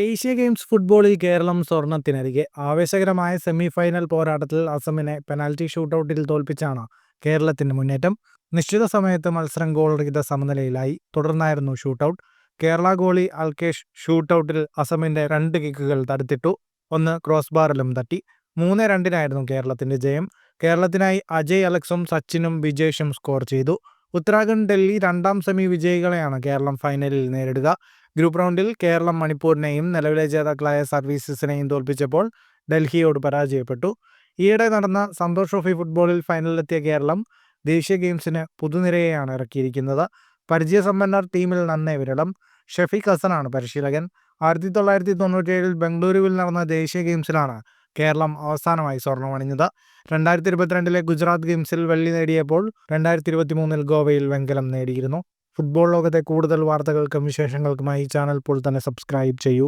Asia games ഫുട്ബോളിൽ കേരളം സ്വർണത്തിനരികെ. ആവേശകരമായ semi final പോരാട്ടത്തിൽ അസമിനെ പെനാൽറ്റി ഷൂട്ടൌട്ടിൽ തോൽപ്പിച്ചാണ് കേരളത്തിന്റെ മുന്നേറ്റം. നിശ്ചിത സമയത്ത് മത്സരം ഗോൾരഹിത സമനിലയിലായി. തുടർന്നായിരുന്നു ഷൂട്ടൌട്ട്. കേരള ഗോളി അൽകേഷ് ഷൂട്ടൌട്ടിൽ അസമിന്റെ രണ്ട് കിക്കുകൾ തടുത്തിട്ടു. ഒന്ന് ക്രോസ് ബാറിലും തട്ടി. മൂന്ന് രണ്ടിനായിരുന്നു കേരളത്തിന്റെ ജയം. കേരളത്തിനായി അജയ് അലക്സും സച്ചിനും വിജേഷും സ്കോർ ചെയ്തു. ഉത്തരാഖണ്ഡ് ഡൽഹി രണ്ടാം സെമി വിജയികളെയാണ് കേരളം ഫൈനലിൽ നേരിടുക. ഗ്രൂപ്പ് റൗണ്ടിൽ കേരളം മണിപ്പൂരിനെയും നിലവിലെ ജേതാക്കളായ സർവീസസിനെയും തോൽപ്പിച്ചപ്പോൾ ഡൽഹിയോട് പരാജയപ്പെട്ടു. ഈയിടെ നടന്ന സന്തോഷ് ട്രോഫി ഫുട്ബോളിൽ ഫൈനലിലെത്തിയ കേരളം ദേശീയ ഗെയിംസിന് പുതുനിരയെയാണ് ഇറക്കിയിരിക്കുന്നത്. പരിചയസമ്പന്നർ ടീമിൽ നന്നേ വിരളം. ഷഫീഖ് ഹസനാണ് പരിശീലകൻ. ആയിരത്തി തൊള്ളായിരത്തി തൊണ്ണൂറ്റിയേഴിൽ ബംഗളൂരുവിൽ നടന്ന ദേശീയ ഗെയിംസിലാണ് കേരളം അവസാനമായി സ്വർണമണിഞ്ഞത് രണ്ടായിരത്തി ഇരുപത്തിരണ്ടിലെ ഗുജറാത്ത് ഗെയിംസിൽ വെള്ളി നേടിയപ്പോൾ രണ്ടായിരത്തി ഇരുപത്തി മൂന്നിൽ ഗോവയിൽ വെങ്കലം നേടിയിരുന്നു. ഫുട്ബോൾ ലോകത്തെ കൂടുതൽ വാർത്തകൾക്കും വിശേഷങ്ങൾക്കുമായി ചാനൽ ഇപ്പോൾ തന്നെ സബ്സ്ക്രൈബ് ചെയ്യൂ.